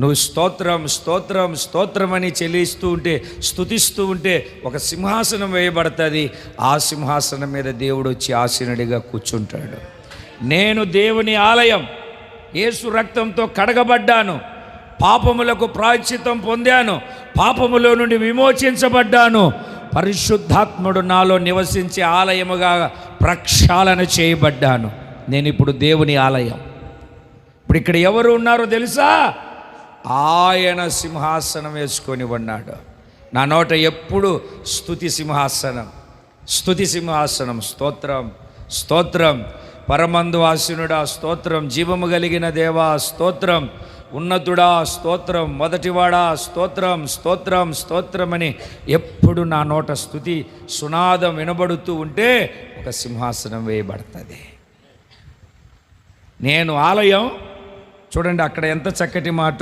నువ్వు స్తోత్రం స్తోత్రం స్తోత్రం అని చెల్లిస్తూ ఉంటే స్తుతిస్తూ ఉంటే ఒక సింహాసనం వేయబడుతుంది. ఆ సింహాసనం మీద దేవుడు వచ్చి ఆసీనుడిగా కూర్చుంటాడు. నేను దేవుని ఆలయం యేసు రక్తంతో కడగబడ్డాను. పాపములకు ప్రాచితం పొందాను. పాపములో నుండి విమోచించబడ్డాను. పరిశుద్ధాత్ముడు నాలో నివసించే ఆలయముగా ప్రక్షాళన చేయబడ్డాను. నేను ఇప్పుడు దేవుని ఆలయం. ఇప్పుడు ఇక్కడ ఎవరు ఉన్నారో తెలుసా? ఆయన సింహాసనం వేసుకొని ఉన్నాడు. నా నోట ఎప్పుడు స్తుతి సింహాసనం స్థుతి సింహాసనం స్తోత్రం స్తోత్రం. పరమందు ఆసినుడా స్తోత్రం. జీవము కలిగిన దేవా స్తోత్రం. ఉన్నతుడా స్తోత్రం. మొదటివాడా స్తోత్రం స్తోత్రం స్తోత్రమని ఎప్పుడు నా నోట స్తుతి సునాదం వినబడుతూ ఉంటే ఒక సింహాసనం వేయబడుతుంది. నేను ఆలయం చూడండి అక్కడ ఎంత చక్కటి మాట